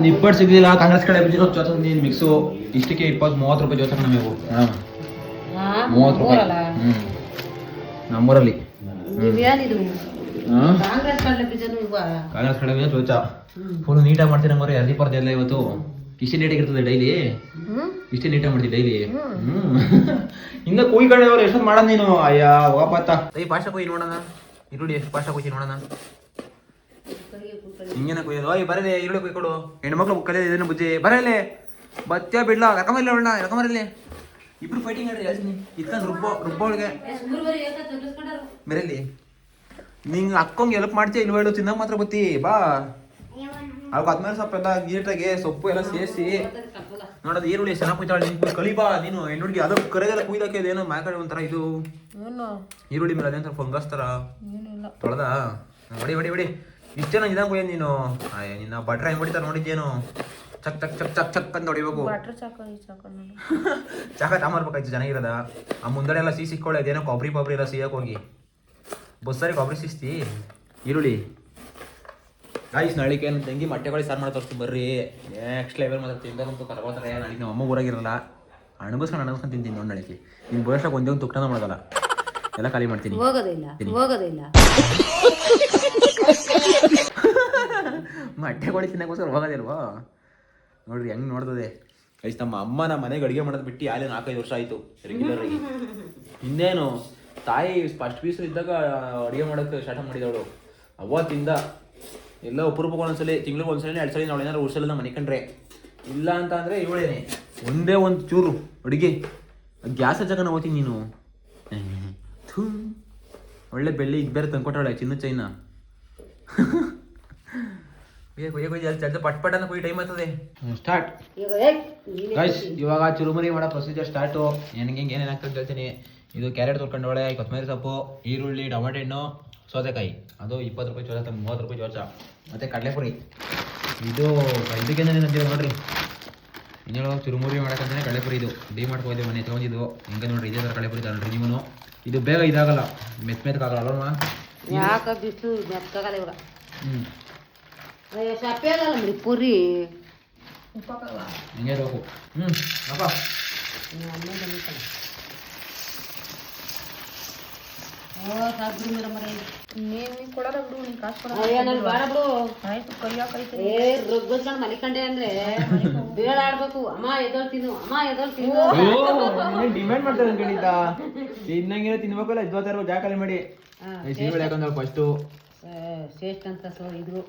ನಿಪ್ಪಟ್ಟು ಸಿಗ್ಲಿಲ್ಲ ಕಾಂಗ್ರೆಸ್ ಕಡೆ ಬಿದ್ದಿರೋ ನೀನ್ ಮಿಕ್ಸು ಇಷ್ಟಕ್ಕೆ ಇಪ್ಪತ್ತು ಮೂವತ್ತು ರೂಪಾಯಿ ಮೂವತ್ತು ರೂಪಾಯಿ. ಹ್ಮ್. ನಮ್ಮೂರಲ್ಲಿ. ಕಾಂಗ್ರೆಸ್ ಕಡೆ ಚೋಚ ಫುಲ್ ನೀಟಾಗಿ ಮಾಡ್ತೀನಿ ಹಳದಿ ಪರ್ದೆ ಇಲ್ಲ ಇವತ್ತು. ಇಷ್ಟೇ ನೀಟಾಗಿ ಇರ್ತದೆ ಡೈಲಿ ಇಷ್ಟೇ ನೀಟಾಗಿ ಮಾಡ್ತೀವಿ ಡೈಲಿ ಹ್ಮ್. ಹಿಂಗ ಕುಯ್ ಕಡೆ ಅವ್ರು ಎಷ್ಟೊತ್ತು ಮಾಡೋಣ ನೀನು? ಅಯ್ಯ ಹೋಗಪ್ಪ ಈ ಪಾಶ ಕೊಯ್ ನೋಡೋಣ. ಈರುಳ್ಳಿ ಎಷ್ಟು ಪಾಶ ಕುಯ್ತಿ ನೋಡೋಣ. ಹಿಂಗೇನ ಕೊಯ್ಯೋದು ಓಯ್ ಬರಲಿ ಈರುಳ್ಳಿ ಕೊಯ್ ಕೊಡು. ಹೆಣ್ಮಕ್ಳು ಕಲಿಯೋದು ಇದೇನು ಬುಜ್ಜಿ ಬರಲಿ. ಬತ್ಯ ಬಿಡ್ಲ ಎಳ್ಕೊಂಬರ್ಲಿ ಅವಳನ್ನ ಎಳ್ಕೊಂಬರ್ಲಿ ಇಬ್ರು ಫೈಟಿಂಗ್ ಆಡ್ರಿ ಹೇಳ್ತೀನಿ ಇದ್ಕೊಂಡು ರುಬ್ಬ ರುಬ್ಬವಳಿಗೆ ಬರಲಿ ನಿಂಗೆ ಅಕ್ಕೊಂಗೆ ಎಲ್ಪ್ ಮಾಡ್ತೀಯ ಇಲ್ವ ಹೇಳು ತಿನ್ನಕ್ ಮಾತ್ರ ಬತ್ತಿ. ಬಾ. ಅದ್ಮೇಲೆ ಸ್ವಲ್ಪ ಎಲ್ಲ ನೀಟಾಗಿ ಸೊಪ್ಪು ಎಲ್ಲ ಸೇರಿಸಿ. ನೋಡೋದು ಈರುಳ್ಳಿ ಚೆನ್ನಾಗಿ ಕುಯ್ತಾಳೆ ನೀನು. ಕಲಿಬಾ ನೀನು ಹೆಣ್ಣುಡ್ಗಿ ಅದು ಕರೆದೆಲ್ಲ ಕುಯ್ದಾಕೆ ಏನೋ ಮ್ಯಾಕಡೆ ಒಂಥರ ಇದು. ಈರುಳ್ಳಿ ಮೇಲೆ ಅದೇನೋ ಫಂಗಸ್ ತರ ತೊಳೆದ? ಹೊಡಿ ಬಡಿ ಬಡಿ ಇಷ್ಟು ನಂಗೆ ನಿಧಾನ ಕುಯ್ಯೋದು ನೀನು. ನಿನ್ನ ಬಟ್ರೆ ಹೆಂಗ್ ಹೊಡಿತಾರೆ ನೋಡಿದ್ದೇನು ಚಕ್ ಚಕ್ ಚಕ್ ಚಕ್ ಚಕ್ ಅಂತ ಹೊಡಿಬೇಕು. ಚಾಕ ತಾಮರ್ಬೇಕಾಯ್ತು ಚೆನ್ನಾಗಿರದ ಆ ಮುಂದಡೆ ಎಲ್ಲ ಸಿಹಿ ಸಿಕ್ಕೊಳ್ಳಿ ಅದೇನೋ ಕೊಬ್ಬರಿ ಕೊಬ್ಬರಿ ಎಲ್ಲ ಸಿಗಕ್ಕೆ ಹೋಗಿ. ಬಸ್ಸಾರಿ ಕೊಬ್ಬರಿ ಸಿಸ್ತಿ. ಈರುಳ್ಳಿ. ಗಾಯ್ಸ್ ನಾಳಿಗೆ ಏನು ತಂಗಿ ಮೊಟ್ಟೆಗಳು ಸಾರು ಮಾಡಿ ತೋರಿಸ್ತೀನಿ ಬರ್ರಿ. ನೆಕ್ಸ್ಟ್ ಲೆವೆಲ್ ಮಾತ್ರ ತಿಂದಂತೂ ಕರ್ಕೋತಾರೆ ನಾಳೆಗೆ ನಮ್ಮ ಅಮ್ಮ ಊರಾಗಿರಲ್ಲ ಅಣಬಸ್ಕೊಂಡು ಅಣಬಸ್ಕೊಂಡು ತಿಂತೀನಿ ನೋಡಿ ನಳಿಕೆ. ನಿನ್ನ ಬೋರ್ಸಕ್ಕೆ ಒಂದೇ ಒಂದು ತುಕ್ಕನ ಮಾಡೋದಲ್ಲ ಎಲ್ಲ ಖಾಲಿ ಮಾಡ್ತೀನಿ. ಹೋಗೋದಿಲ್ಲ ಹೋಗೋದಿಲ್ಲ. ಮೊಟ್ಟೆಗಳು ತಿನ್ನಕ್ಕೋಸ್ಕರ ಹೋಗೋದಿಲ್ವೋ? ನೋಡ್ರಿ ಹೆಂಗ್ ನೋಡ್ತದೆ. ಕೈಸ್ ನಮ್ಮ ಅಮ್ಮ ನಮ್ಮ ಮನೆಗೆ ಅಡುಗೆ ಮಾಡೋದು ಬಿಟ್ಟು ಯಾಲೇ ನಾಲ್ಕೈದು ವರ್ಷ ಆಯಿತು ರೆಗ್ಯುಲರ್ ಆಗಿ. ಇನ್ನೇನು ತಾಯಿ ಫಸ್ಟ್ ಪೀಸು ಇದ್ದಾಗ ಅಡುಗೆ ಮಾಡೋಕ್ಕೆ ಸ್ಟಾರ್ಟ್ ಮಾಡಿದವಳು. ಅವತ್ತಿಂದ ಎಲ್ಲ ಒಬ್ಬರು ಒಂದ್ಸಲಿ ತಿಂಗ್ಳಿಗೆ ಒಂದ್ಸಲಿ ಎರಡು ಸಲ ನಾವು ಏನಾದ್ರು ಉಳಿಸಲ್ಲ ಮನೆ ಕಂಡ್ರೆ. ಇಲ್ಲ ಅಂತ ಅಂದ್ರೆ ಇವಳೇನೆ. ಒಂದೇ ಒಂದು ಚೂರು ಅಡುಗೆ. ಗ್ಯಾಸ್ ಹಚ್ಚಕ ಹೋಗ್ತೀನಿ ನೀನು. ಥೂ. ಒಳ್ಳೆ ಬೆಳ್ಳಿ ಈಗ ಬೇರೆ ತಂದ್ಕೊಟ್ಟಾಳೆ ಚಿನ್ನ ಚೈನ. ಪಟ್ ಪಟ್ ಅಂತ ಟೈಮ್ ಆಗ್ತದೆ ಸ್ಟಾರ್ಟ್ ಇವಾಗ ಚುರುಮುರಿ ಮಾಡೋ ಪ್ರೊಸೀಜರ್ ಸ್ಟಾರ್ಟು ನನಗೆ ಹೆಂಗೆ ಏನೇನು ಹಾಕ್ತಾರೆ ಹೇಳ್ತೀನಿ. ಇದು ಕ್ಯಾರೆಟ್ ತೊಳ್ಕೊಂಡವಳೆ ಕೊತ್ತಂಬರಿ ಸೊಪ್ಪು ಈರುಳ್ಳಿ ಟೊಮೆಟೊ ಹಣ್ಣು ಸೌತೆಕಾಯಿ. ಅದು ಇಪ್ಪತ್ತು ರೂಪಾಯಿ ಚೋಚ ಮೂವತ್ತು ರೂಪಾಯಿ ಚೋಚ ಮತ್ತು ಕಡಲೆಪುರಿ ಇದು ಇದಕ್ಕೆ ಅಂತೀವಿ ನೋಡ್ರಿ. ಇನ್ನೇಳು ಚುರುಮುರಿ ಮಾಡಕ್ಕಂತಾನೆ ಕಡಲೆಪುರಿ ಇದು. ಡಿ ಮಾಡ್ಕೋದು ಮನೆ ತೊಗೊಂಡಿದ್ದು. ಹಿಂಗೆ ನೋಡ್ರಿ ಇದೇ ಥರ ಕಡಲೆಪುರಿ ನೋಡ್ರಿ ನೀವು ಇದು ಬೇಗ ಇದಾಗಲ್ಲ. ಮೆತ್ ಮೆತ್ಕಾಗಲ್ಲ ಅಲ್ವಾ ಹ್ಞೂ ಪುರಿ. ಹಿಂಗೆ ಹ್ಞೂ ಅಪ್ಪ ಅಮ್ಮ ಬಂದಿತ್ತಲ್ಲ ಓ ಸಾಕ್ಬಿಡಿ ಮೇಡಮ್ ಮರೆ ಅಯ್ಯೋ ನನ್ ಬೇಡ ಬಿಡು ಏ ರುಬ್ಬಿಸ್ಕೊಂಡು ಮಲಿಕಂಡೆ ಅಂದ್ರೆ ಬೇಡ ಆಡ್ಬೇಕು ಅಮ್ಮ ತಿನ್ನು. ಅಮ್ಮ ಡಿಮ್ಯಾಂಡ್ ಮಾಡ್ತಾರೆ ಅನ್ಕೊಂಡಿದ್ದ ತಿನ್ನಂಗಿರೋ ತಿನ್ಬೇಕಲ್ಲ ಇದ್ವತ್ತಾರ ಜಾಗ ಖಾಲಿ ಮಾಡಿ ಫಸ್ಟು ಶ್ರೇಷ್ಠ. ಅಂತ ಸೊ ಇದ್ರು.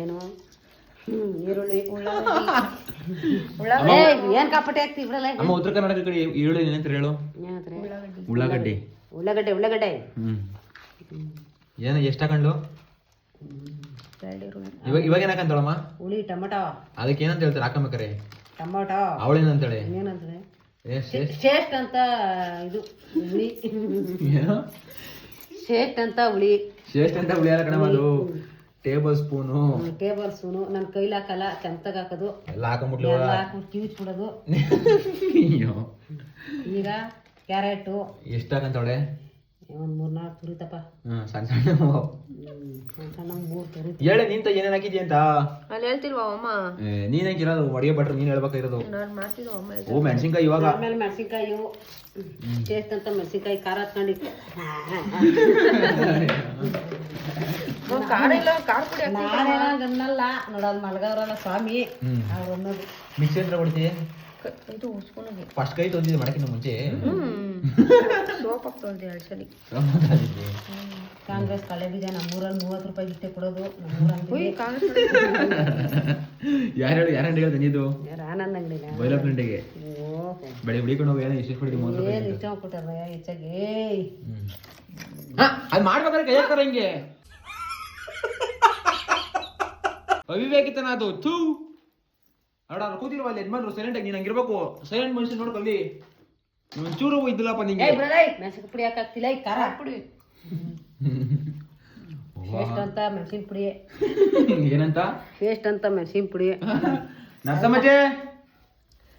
ಏನು? ಈರುಳ್ಳಿ ಉಳ್ಳಾಗಡ್ಡಿ. ಏನ್ ಕಾಪಟ್ಟೆ ಹಾಕ್ತಿ ಬಿಡಲ್ಲ ಅಮ್ಮ ಉತ್ತರ ಕರ್ನಾಟಕ ಕಡೆ ಈರುಳ್ಳಿ ಏನಂತ ಹೇಳು? ಉಳ್ಳಾಗಡ್ಡಿ. ಉಳ್ಳಾಗಡ್ಡೆ ಉಳ್ಳಾಗಡ್ಡೆ. ಏನು ಎಷ್ಟು ಹಾಕೊಂಡು? ಇವಾಗ ಇವಾಗ ಏನ್ ಹಾಕಂತಾಳಮ್ಮ ಹುಳಿ ಟೊಮಟೊ. ಅದಕ್ಕೆ ಏನಂತ ಹೇಳ್ತಾರೆ? ಹಾಕಂಬೇಕಾರೆ ಟೊಮಟೊ. ಅವಳೇನಂತಾಳೆ ಇನ್ನೇನಂತಾರೆ ಏ ಶ್ರೇಷ್ಠ ಶ್ರೇಷ್ಠ ಅಂತ ಇದು ಹುಳಿ. ಏನು? ಶ್ರೇಷ್ಠ ಅಂತ ಹುಳಿ. ಶ್ರೇಷ್ಠ ಅಂತ ಕಣಮ್ಮ ಅದು. Table spoon. Table spoon. ನನ್ನ ಕೈಲಿ ಹಾಕಲ್ಲ ಚಮಚಗ್ ಹಾಕೋದು. ಎಲ್ಲ ಹಾಕೊಂಡ್ಬಿಟ್ಟು ಎಲ್ಲ ಹಾಕೊಂಡು ಕಿವಿಚ್ಬಿಡೋದು ಅಯ್ಯೋ. ಈಗ ಕ್ಯಾರೆಟು. ಎಷ್ಟು ಒಳ್ಳೆ ಒಂದು ಮೂರು ನಾಲ್ಕು ತುರಿತಪ್ಪ. ಹ್ಮ್ ಸಣ್ಣ ಸಣ್ಣ ಸಣ್ಣ ಸಣ್ಣ ಮೂರು ತುರಿ ಹೇಳೆ ನಿಂತ ಏನೇನು ಹಾಕಿದ್ಯ ಅಂತ? ಅಲ್ಲಿ ಹೇಳ್ತಿಲ್ವಾ ಅಮ್ಮ? ಏ, ನೀನ್ ಭಟ್ರು ನೀನ್ ಹೇಳ್ಬೇಕಾಗಿರೋದು. ನಾನು ಮಾಡ್ತಿದ್ವ ಅಮ್ಮ? ಓ ಮೆಣಸಿನ್ಕಾಯಿ ಇವಾಗ. ಆಮೇಲೆ ಮೆಣಸಿನ್ಕಾಯಿ ಟೇಸ್ಟ್ ಅಂತ ಮೆಣಸಿನ್ಕಾಯಿ ಖಾರ ಹತ್ಕೊಂಡಿತ್ತು ಖಾರ ಇಲ್ಲ ಖಾರ ಪುಡಿ ನಾನೇನ ಗನ್ನಲ್ಲ ನೋಡೋದು ಮಲಗವ್ರಲ್ಲ ಸ್ವಾಮಿ. ಹ್ಮ್. ಅವ್ರು ಅನ್ನೋದು. ಮಿಕ್ಸಿ ಹತ್ರ ಕೊಡ್ತಿ ಹಾಕ್- ಇದು ಫಸ್ಟ್ ಕೈ ತೊಂದಿದ್ದೆ ಮಾಡಕ್ಕಿಂತ ಮುಂಚೆ. ಸೋಪ್ ಹಾಕ್ತೊಳ್ದೆ ಎರಡು ಸಲ ಕಾಂಗ್ರೆಸ್ ತಲೆ ಬೀಜ ನಮ್ಮೂರಲ್ಲಿ ಮೂವತ್ತು ರೂಪಾಯಿ ಇಟ್ಟೆ ಕೊಡೋದು ನಮ್ಮೂರಲ್ಲಿ ಯಾರು ಹೇಳಿ ಯಾರು ಹೇಳಿದ ನೀದು ಆನಂದ್ ಅಂಗಡಿನ? ಬೈಲಪ್ಪ ಗಂಟೆಗೆ ಬೆಳಿಗ್ಗೆ ಬಿಡಿಕೊಂಡು ಹೋಗಿ ಏನೋ ಇಷ್ಟು ಕೊಡಿದ್ವಿ ಮೂರು ರೂಪಾಯಿ ಇಷ್ಟ ಕೊಟ್ಟಾರ ಹೆಚ್ಚಾಗಿ. ಅದು ಮಾಡ್ಬೇಕಾದ್ರೆ ಕೈ ಹಾಕ್ತಾರೆ ಹಿಂಗೆ. ಅವಿವೇಕಿತನ ಅದು ಥೂ. ಅಡ ಕೂತಿರುವ ಅಲ್ಲಿ ಯಜಮಾನ್ರು ಸೈಲೆಂಟ್ ಆಗಿ ನೀನು ಹಂಗಿರ್ಬೇಕು ಸೈಲೆಂಟ್ ಮನುಷ್ಯ ನೋಡ್ಕೊಳ್ಳಿ ಒಂಚೂರು ಇದ್ದಿಲ್ಲಪ್ಪ ನಿಂಗೆ. ಏಯ್ ಮೆಣಸಿನ ಪುಡಿ ಹಾಕಾಕ್ತಿಲ್ಲ ಈ ಖಾರ ಪುಡಿ ಪೇಸ್ಟ್ ಅಂತ ಮೆಣಸಿನ ಪುಡಿ. ಏನಂತ? ಟೇಸ್ಟ್ ಅಂತ ಮೆಣಸಿನ ಪುಡಿ. ನರ್ತಮಜೆ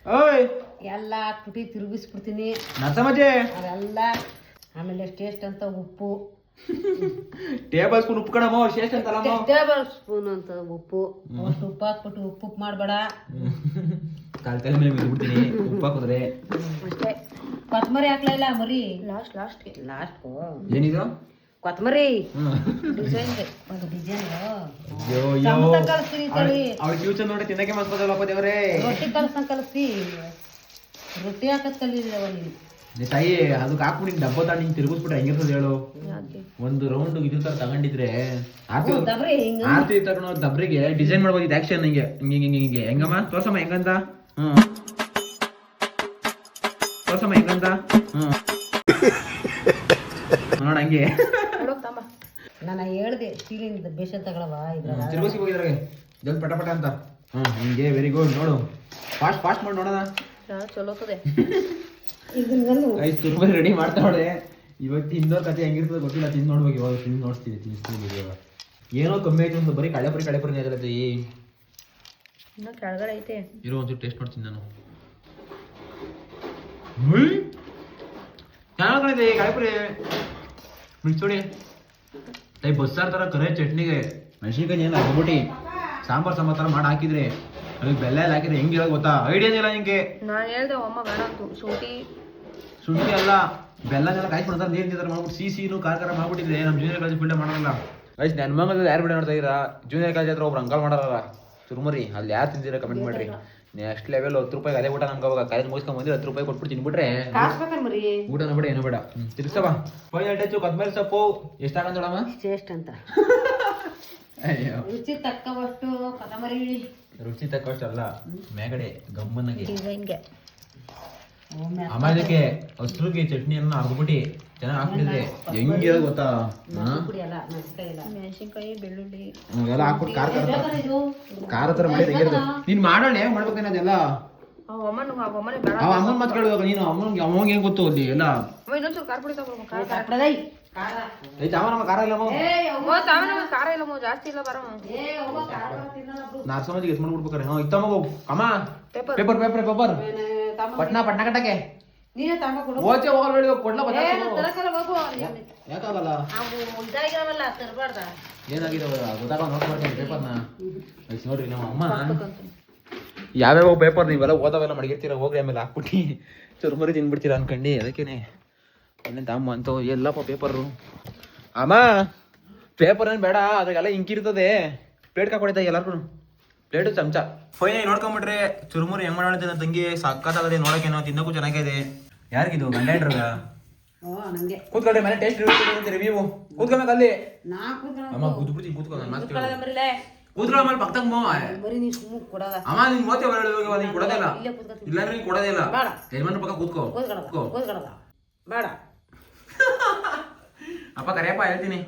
ಓಯ್. ಎಲ್ಲ ಹಾಕ್ಬಿಟ್ಟು ತಿರುಗಿಸ್ಬಿಡ್ತೀನಿ. ನರ್ತಮಜೆ ಅದೆಲ್ಲ ಆಮೇಲೆ ಟೇಸ್ಟ್ ಅಂತ ಉಪ್ಪು. ಟೇಬಲ್ ಸ್ಪೂನ್ ಉಪ್ಪು ಕಣಮ್ಮ ಶೇಷ ಅಂತಲ್ಲಮ್ಮ ಟೇಬಲ್ ಸ್ಪೂನ್ ಅಂತ ಉಪ್ಪು. ಅವತ್ತು ಉಪ್ಪು ಹಾಕ್ಬಿಟ್ಟು ಉಪ್ಪು ಉಪ್ಪು ಮಾಡಬೇಡ ಕಾಲ್ ತಲೆ ಮೇಲೆ ಬಿಡ್ತೀನಿ ಉಪ್ಪು ಹಾಕಿದ್ರೆ. ಅಷ್ಟೇ. ಕೊತ್ತಂಬರಿ ಹಾಕ್ಲಾ ಇಲ್ಲ ಮರಿ? ಲಾಸ್ಟ್ ಲಾಸ್ಟ್ ಲಾಸ್ಟ್ ಏನಿದು? ಕೊತ್ತಂಬರಿ ಡಿಸೈನ್ ಒಂದು ಡಿಸೈನ್ ಚಮಚ ಕಳಿಸ್ತೀನಿ ಅವಳ ಫ್ಯೂಚರ್ ನೋಡಿ ತಿನ್ನಕ್ಕೆ ಮನ್ಸ್ಬೋದಲ್ಲಪ್ಪ ದೇವ್ರೆ ರೊಟ್ಟಿ ಕಲ್ಸ್ದಂಗ್ ಕಲಸಿ. ರೊಟ್ಟಿ ಹಾಕದ್ ಕಲಿದಿಲ್ಲವ ನೀನು. ತಾಯಿ ಅದಕ್ಕೆ ಹಾಕ್ಬಿಟ್ಟು ಡಬ್ಬ ತಗೊಂಡು ಹಿಂಗೆ ತಿರುಗಿಸ್ಬಿಟ್ರೆ ಹೆಂಗಿರ್ತದೆ ಹೇಳು? ಒಂದು ರೌಂಡ್ ಇದು ತರ ತಗೊಂಡಿದ್ರೆ ಆರ್ತಿ ಹ್ಞೂ, ಹಿಂಗ? ಆರ್ತಿ ತಗೊಂಡು ದಬ್ರಿಗೆ ಡಿಸೈನ್ ಮಾಡ್ಬೋದಿತ್ತು ಆಕ್ಷನ್ ಹಿಂಗೆ. ಹಿಂಗೆ ಹಿಂಗೆ ಹಿಂಗೆ ಹೆಂಗಮ್ಮ? ತೋರ್ಸಮ್ಮ ಹೆಂಗಂತ? ಹ್ಮ್. ತೋರ್ಸಮ್ಮ ಹೆಂಗಂತ? ಹ್ಮ್. ನೋಡ ಹಂಗೆ. ನಾನು ಹೇಳ್ದೆ ಸ್ಟೀಲಿಂದ ಬೇಷ ತಗೊಳವ ತಿರುಗಿಸಿ ಹೋಗಿದ್ರಾಗೆ ಜಲ್ದಿ ಪಟ ಪಟ ಅಂತ. ಹ್ಮ್ ಹಿಂಗೆ ವೆರಿ ಗುಡ್ ನೋಡು. ಫಾಸ್ಟ್ ಫಾಸ್ಟ್ ಮಾಡಿ ನೋಡೋಣ. ಚಲೋ ಐದು ತುಂಬ ರೆಡಿ ಮಾಡ್ತಾವಳೆ. ಇವತ್ತು ತಿಂದೋ ಕತೆ ಹೆಂಗಿರ್ತದೆ ಗೊತ್ತಿಲ್ಲ ತಿಂದು ನೋಡ್ಬೇಕು ಇವಾಗ ತಿಂದು ನೋಡ್ತೀನಿ ತಿನ್ನಿಸ್ತೀವಿ ಇವಾಗ. ಏನೋ ಕಮ್ಮಿ ಆಯ್ತು ಒಂದು ಬರೀ ಕಳೆಪುರಿ ಕಳೆಪುರಿ ಅದರದ್ದು ಇನ್ನ ಕೆಳಗಡೆ ಐತೆ. ಇರೋ ಒಂದು ಟೇಸ್ಟ್ ಮಾಡ್ತೀನಿ ನಾನು. ಚೆನ್ನಾಗಿದೆ ಕಳೆಪುರಿ ಮಿಕ್ಸ್ ನೋಡಿ ಟೈ ಬಸ್ಸಾರ್ ಥರ ಕರೆ ಚಟ್ನಿಗೆ. ಮೆಣಸಿನ್ಕಾಯಿ ಏನು ಹಾಕ್ಬಿಟ್ಟು ಸಾಂಬಾರ್ ಸಾಂಬಾರ್ ಥರ ಮಾಡಿ ಹಾಕಿದ್ರೆ. ಅದಕ್ಕೆ ಬೆಲ್ಲ ಎಲ್ಲ ಹಾಕಿದ್ರೆ ಹೆಂಗಿರೋ ಗೊತ್ತಾ? ಐಡಿಯಾ ಇಲ್ಲ ನಿಂಗೆ? ನಾನು ಹೇಳ್ದೆ ಅಮ್ಮ ಬೇಡ ಅಂತು. ಶುಂಠಿ. ಶುಂಠಿ ಅಲ್ಲ ಬೆಲ್ಲನೆಲ್ಲ ಕಾಯ್ಸ್ಬಿಡ್ತಾರೆ ನೀರು ನೀರು ಮಾಡ್ಬಿಟ್ಟು ಸಿ ಸಿಹಿನು ಕಾರ್ಕಾರ ಮಾಡ್ಬಿಟ್ಟಿದ್ರೆ ನಮ್ಮ ಜೂನಿಯರ್ ಕಾಲೇಜ್ ಫೀಲ್ಡ್ ಮಾಡೋಲ್ಲ ಐಸ್ ನನ್ನ ಮಗದಲ್ಲಿ ಯಾರು ಬಿಡ ನೋಡ್ತಾ ಇದ್ದೀರಾ ಜೂನಿಯರ್ ಕಾಲೇಜ್ ಹತ್ರ ಒಬ್ರು ಅಂಕಲ್ ಮಾಡಾರ ತುರ್ಮರಿ ಅಲ್ಲಿ ಯಾರು ತಿಂದಿರ ಕಮೆಂಟ್ ಮಾಡ್ರಿ. ನೆಕ್ಸ್ಟ್ ಲೆವೆಲ್ ಹತ್ತು ರೂಪಾಯಿ ಅದೇ ಊಟ ನಮ್ಗೆ ಅವಾಗ. ಕಾಲೇಜ್ ಮುಗಿಸ್ಕೊಂಡ್ ಬಂದ್ರೆ ಹತ್ತು ರೂಪಾಯಿ ಕೊಟ್ಬಿಟ್ಟು ತಿನ್ಬಿಟ್ರೆ. ಊಟನ ಬೇಡ ಏನು ಬೇಡ. ತಿರ್ಸವಾ ಫೈವ್ ಹಂಡ್ರೆಡ್ ಕೊತ್ತಂಬರಿ ಸೊಪ್ಪು. ಎಷ್ಟು ಹಾಕಂದಳಮ್ಮ ಟೇಸ್ಟ್ ಅಂತ ರುಚಿ ತಕ್ಕವಷ್ಟು ಕನಮರಿ ರುಚಿ ತಕ್ಕಷ್ಟಲ್ಲ ಮೇಗಡೆ ಗಮ್ಮನಾಗಿ. ಡಿಸೈನ್ಗೆ ಆಮೇಲೆ ಚಟ್ನಿ ಎಲ್ಲ ಅರ್ದ್ಬಿಟ್ಟು ಚೆನ್ನಾಗಿ ಗೊತ್ತಾ? ಅಲ್ಲ ಮೆಣಸಿನ್ಕಾಯಿ ಇಲ್ಲ. ಮೆಣಸಿನ್ಕಾಯಿ ಬೆಳ್ಳುಳ್ಳಿ. ಎಲ್ಲ ಹಾಕ್ಬಿಟ್ಟು ಖಾರ ಖಾರ ಥರ ಮಾಡಿದ್ರೆ ಹೆಂಗಿರುತ್ತೆ ನೀನು ಮಾಡೋಣ ಹೆಂಗ್ ಮಾಡ್ಬೇಕೇನ ಅದೆಲ್ಲ ಆ ಅಮ್ಮನ ಮಾತು ಕೇಳುವಾಗ ನೀನು ಅಮ್ಮನಿಗೆ ಅಮ್ಮಂಗೆ ಹೆಂಗ್ ಗೊತ್ತು ಅಲ್ಲಿ ಎಲ್ಲ? ಇನ್ನೊಂಚೂರು ಖಾರ ಪುಡಿ ತಗೊಳ್ಬೇಕು ಖಾರ ಇಲ್ಲ ಖಾರ ಇಲ್ಲ ಜಾಸ್ತಿ ಇಲ್ಲ ಮಾಡ್ಬಿಡ್ಬೇಕಾರೆ paper. Paper paper paper. Patna ಪಟ್ನಾ ಕಟ್ಟಕ್ಕೆ. ನೀನೇ ಕೊಡು. ಓಚೆ ಹೋಗಲ್ಬೇಡಿ ಕೊಡ್ಲ ಏ ತರಕಲ್ಲ ಹೋಗು ಯಾಕಾಗಲ್ಲ? ಅವು ಇದಾಗಿರವಲ್ಲ ತರಬಾರ್ದ. ಏನಾಗಿದಾವ ಗೊತ್ತಾಗ ನೋಡ್ಕೊಡ್ತೀನಿ ಪೇಪರ್ನ. ನೋಡ್ರಿ ನಮ್ಮ ಅಮ್ಮ. ಯಾವ್ಯಾವ ಪೇಪರ್ ನೀವೆಲ್ಲ ಓದಾವೆಲ್ಲ ಮಡಗಿರ್ತೀರ ಹೋಗ್ರಿ ಆಮೇಲೆ ಹಾಕ್ಬಿಟ್ಟು. ಚುರುಮುರಿ ತಿನ್ಬಿಡ್ತೀರ ಅನ್ಕಂಡಿ ಅದಕ್ಕೇನೆ. ಇನ್ನೇನು ತಮ್ಮ ಅಂತೂ ಎಲ್ಲಪ್ಪ ಪೇಪರು ಅಮ್ಮ ಪೇಪರ್ ಏನು ಬೇಡ ಅದ್ರಾಗೆಲ್ಲ ಇಂಕಿರ್ತದೆ ಪ್ಲೇಟ್ ಹಾಕೊಡಿದ್ದ ಎಲ್ಲರೂ ಪ್ಲೇಟು ಚಮಚ. ಫೈನಾಗಿ ನೋಡ್ಕೊಂಬಿಟ್ರೆ ಚುರುಮುರು ಹೆಂಗ್ ಮಾಡೋಣ ನನ್ನ ತಂಗಿ ಸಕ್ಕತ್ತಾಗದೆ ನೋಡೋಕೇನೋ ತಿನ್ನೋಕ್ಕೂ ಚೆನ್ನಾಗಿದೆ. ಯಾರಿಗಿದು? ಗಂಡ ಹೆಂಡ್ರಗ ಓ ನಂಗೆ. ಕೂತ್ಕೊಳ್ರಿ ಮೇಲೆ ಟೇಸ್ಟ್ ರಿವ್ಯೂ ಕೂತ್ಕೊಬೇಕು ಅಲ್ಲಿ. ಅಮ್ಮ ಕೂತ್ಬಿಡ್ತೀನಿ ಕೂತ್ಕೊ ನಾನು ಮಾತು ಕೂತ್ಕೊಳ್ಳೋ ಮೇಲೆ ಪಕ್ಕದಾಗ ಮೋ ನೀ ಸುಮ್ಮ ಕೊಡದ. ಅಮ್ಮ ನಿನ್ ಮೋತಿ ಇಲ್ಲಾಂದ್ರೆ ನೀನ್ ಪಕ್ಕ ಕೂತ್ಕೋ. ಬೇಡ. ಅಪ್ಪ ಕರೆಯಪ್ಪ ಹೇಳ್ತೀನಿ.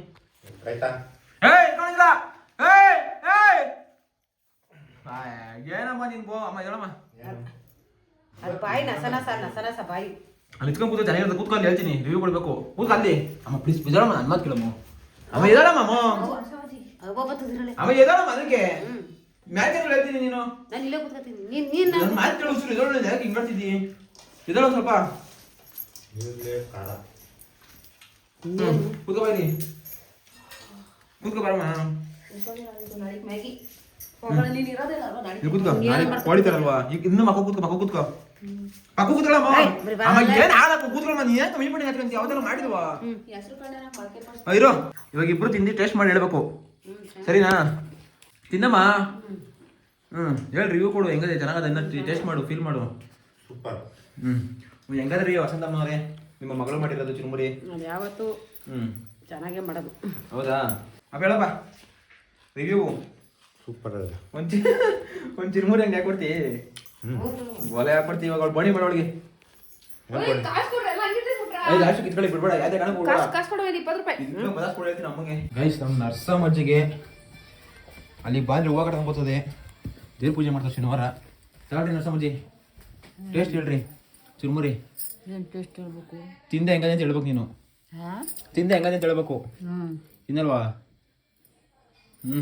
ಆಯ್ತಾ? ಏಯ್ ಕಾಣಿಲ್ಲ ಏಯ್ ಏಯ್. ಏನಮ್ಮ ನೀನ್ ಬೋ ಅಮ್ಮ ಹೇಳಮ್ಮ. ಅದು ಬಾಯಿ ನಸ ನಸ ನಸ ನಸ ಬಾಯಿ. ಅಲ್ಲಿ ಇಟ್ಕೊಂಡ್ ಕೂತು ಚೆನ್ನಾಗಿರುತ್ತೆ ಕೂತ್ಕೊಂಡು ಹೇಳ್ತೀನಿ ರಿವ್ಯೂ ಕೊಡ್ಬೇಕು. ಕೂತ್ಕೊ ಅಲ್ಲಿ. ಅಮ್ಮ ಪ್ಲೀಸ್ ಬಿಜಾಳಮ್ಮ ನನ್ನ ಮಾತು ಕೇಳಮ್ಮ. ಅಮ್ಮ ಇದಾಳಮ್ಮ ಅಮ್ಮ. ಅಮ್ಮ ಅದಕ್ಕೆ. ಮ್ಯಾಚ್ ಹೇಳ್ತೀನಿ ನೀನು? ನಾನು ಇಲ್ಲೇ ಕೂತ್ಕೊತೀನಿ. ನೀನು ನೀನು ನನ್ನ ಮಾತು ಕೇಳೋ ಉಸಿರು ಯಾಕೆ ಹಿಂಗ್ ಸ್ವಲ್ಪ. ಈಗಲೇ ಬನ್ನಿ. ಬರಮ್ಮ. ಹೊಡಿತಾರಲ್ವಾ ಇನ್ನು ಮಕ್ಕ ಕೂತ್ಕೋ ಮಕ್ಕ ಕೂತ್ಕೋ. ಕೂತ್ಕೊಳ್ಳಮ್ಮ ಏನ್ ನೀ ಏನ್ ಕಮ್ಮಿ ಮಾಡಿ ಮಾಡಿಲ್ವಾ ಇರು ಇವಾಗ ಇಬ್ರು ತಿಂದು ಟೇಸ್ಟ್ ಮಾಡಿ ಹೇಳ್ಬೇಕು. ಸರಿನಾ? ತಿನ್ನಮ್ಮ. ಹ್ಮ್. ಹೇಳಿ ರಿವ್ಯೂ ಕೊಡು ಹೆಂಗದೆ ಚೆನ್ನಾಗದ ಇನ್ನ ಟೇಸ್ಟ್ ಮಾಡು ಫೀಲ್ ಮಾಡು. ಸೂಪರ್. ಹ್ಮ್. ಹೆಂಗದ್ರಿ ವಸಂತಮ್ಮ ಅವರೇ? ನಿಮ್ಮ ಮಗಳು ಮಾಡಿರೋದು ಚುರುಮುರಿ? ನಾನು ಯಾವತ್ತು ಹ್ಮ್. ಚೆನ್ನಾಗೇ ಮಾಡೋದು. ಹೌದಾ? ಅಪ್ಪ ಹೇಳಪ್ಪ ರಿವ್ಯೂ ಸೂಪರ್ ಅದ. ಒಂದು ಚಿ ಹಂಗೆ ಯಾಕೆ ಹಂಗೆ ಹಾಕೊಡ್ತಿ ಒಲೆ ಹಾಕ್ಬಿಡ್ತಿ ಇವಾಗ ಅವ್ಳು ಬಣಿ ಮಾಡೋಳಿಗೆ ಐದು ಅಷ್ಟು ಕಿತ್ಕೊಳ್ಳಿ ಬಿಡ್ಬೇಡ. ಯಾವ್ದೇ ಕಾಣಕ್ ಬಿಡ್ಬೇಡ ಕಾಸು ಕೊಡುವ ಇಪ್ಪತ್ತು ರೂಪಾಯಿ. ಇನ್ನು ಬದಾಸ್ಕೊಡಿ ಹೇಳ್ತೀನಿ ನಮಗೆ ಗೈಸ್ ನಮ್ಮ ನರ್ಸ ಮಜ್ಜಿಗೆ ಅಲ್ಲಿ ಬಾಂದ್ರೆ ಹೂವು ಕಟ್ಕೊಂಡ್ ಬರ್ತದೆ. ದೇವ್ರ ಪೂಜೆ ಮಾಡ್ತಾರೆ ಶನಿವಾರ. ತಗೊಳ್ರಿ ನರ್ಸ ಮಜ್ಜಿ ಟೇಸ್ಟ್ ಹೇಳ್ರಿ. ಚುರುಮುರಿ ಏನು ಟೇಸ್ಟ್ ಹೇಳ್ಬೇಕು? ತಿಂದೆ ಹೆಂಗದೆ ಅಂತ ಹೇಳ್ಬೇಕು ನೀನು. ತಿಂದ ಹೆಂಗದೆ ಅಂತ ಹೇಳ್ಬೇಕು. ತಿನ್ನಲ್ವಾ? ಹ್ಞೂ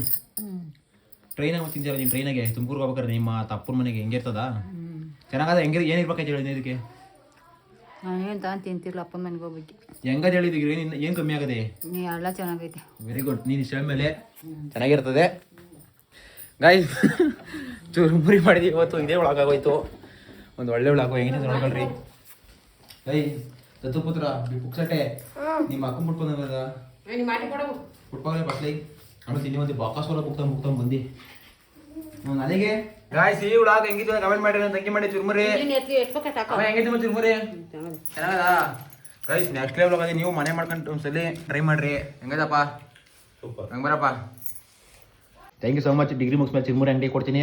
ಟ್ರೈನಾಗ ತಿಂತೀರ ನೀನು ಟ್ರೈನಾಗೆ ತುಮಕೂರ್ಗೆ ಹೋಗ್ಬೇಕಾರೆ ನಿಮ್ಮ ತಪ್ಪನ ಮನೆಗೆ ಹೆಂಗಿರ್ತದ ಚೆನ್ನಾಗದ ಹೆಂಗೆ ಏನಿರ್ಬೇಕಂತ ಹೇಳಿದ್ನಿ ಇದಕ್ಕೆ? ನಾನು ಏನು ತಗೊಂಡು ತಿಂತಿರ್ಲ ಅಪ್ಪನ ಮನೆಗೆ ಹೋಗ್ಬೇಕು ಹೆಂಗದ ಹೇಳಿದ್ರಿ ಏನು ಏನು ಕಮ್ಮಿ ಆಗದೆ? ಎಲ್ಲ ಚೆನ್ನಾಗೈತೆ. ವೆರಿ ಗುಡ್ ನೀನು ಇಷ್ಟ ಮೇಲೆ ಚೆನ್ನಾಗಿರ್ತದೆ. ಗಾಯ್ಸ್ ಚೂರುಮುರಿ ಮಾಡಿದ್ವಿ ಇವತ್ತು ಇದೇ ಒಳಗಾಗೋಯ್ತು ಒಂದು ಒಳ್ಳೆ ಒಳಗೋ ಹೆಂಗಿದೆ ನೋಡ್ಕೊಳ್ರಿ. ಗೈ ದತ್ತುಪುತ್ರ ಪುಕ್ಸಟೆ ನಿಮ್ಮ ಅಕ್ಕ ಮುಟ್ಕೊಂಡ ಫುಟ್ಬಾಲ್ ಬಸ್ಲೈ ಆಮೇಲೆ ತಿನ್ನಿ ಒಂದು ಬಾಕಾಸ್ ಹೊರ ಮುಕ್ತ ಮುಕ್ತ ಬಂದಿ ನಾನು ನನಗೆ ಗಾಯ್ಸ್ ಈ ಒಳಗೆ ಹೆಂಗಿದ್ದು ಕಮೆಂಟ್ ಮಾಡಿ ತಂಗಿ ಮಾಡಿ ಚುರುಮುರಿ ಇಲ್ಲಿ ಎತ್ತಿ ಎಷ್ಟು ಬೇಕಾ ಹಾಕೋ? ಅವ ಹೆಂಗಿದ್ದು ಮತ್ತೆ ಚುರುಮುರಿ ಚೆನ್ನಾಗದ? ಗಾಯ್ಸ್ ನೆಕ್ಸ್ಟ್ ಲೆವೆಲ್ ಅದೇ ನೀವು ಮನೆ ಮಾಡ್ಕೊಂಡು ಒಂದ್ಸಲಿ ಟ್ರೈ ಮಾಡ್ರಿ. ಹೆಂಗದಪ್ಪ? ಸೂಪರ್. ಹಂಗೆ ಬರಪ್ಪ? Thank you so much degree ಮುಗಿಸ್ಮೇಲೆ ಚಿರ್ಮುರಿ ಅಂಗಡಿ ಕೊಡ್ತೀನಿ.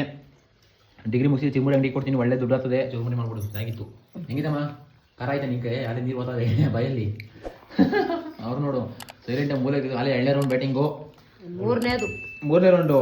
ಡಿಗ್ರಿ ಮುಗಿಸಿ ಚಿರುಮುರಿ ಅಂಗಡಿ ಕೊಡ್ತೀನಿ ಒಳ್ಳೆ ದುಡ್ಡು ಆಗ್ತದೆ. ಚಿರುಮುರಿ ಮಾಡ್ಬಿಡುತ್ತೆ ಚೆನ್ನಾಗಿತ್ತು ಹೆಂಗಿದಮ್ಮ ಕರ ಆಯ್ತಾ ನಿಂಗೆ ಯಾರೇ ನೀರು ಓದ್ತದೆ ಬಯಲ್ಲಿ? ಅವ್ರು ನೋಡು ಸೈಲೆಂಟ್ ಮೂಲೆ ಅಲ್ಲೇ ಎಳ್ಳೆ ರೌಂಡ್ ಬ್ಯಾಟಿಂಗು ಮೂರನೇದು ಮೂರನೇ ರೌಂಡು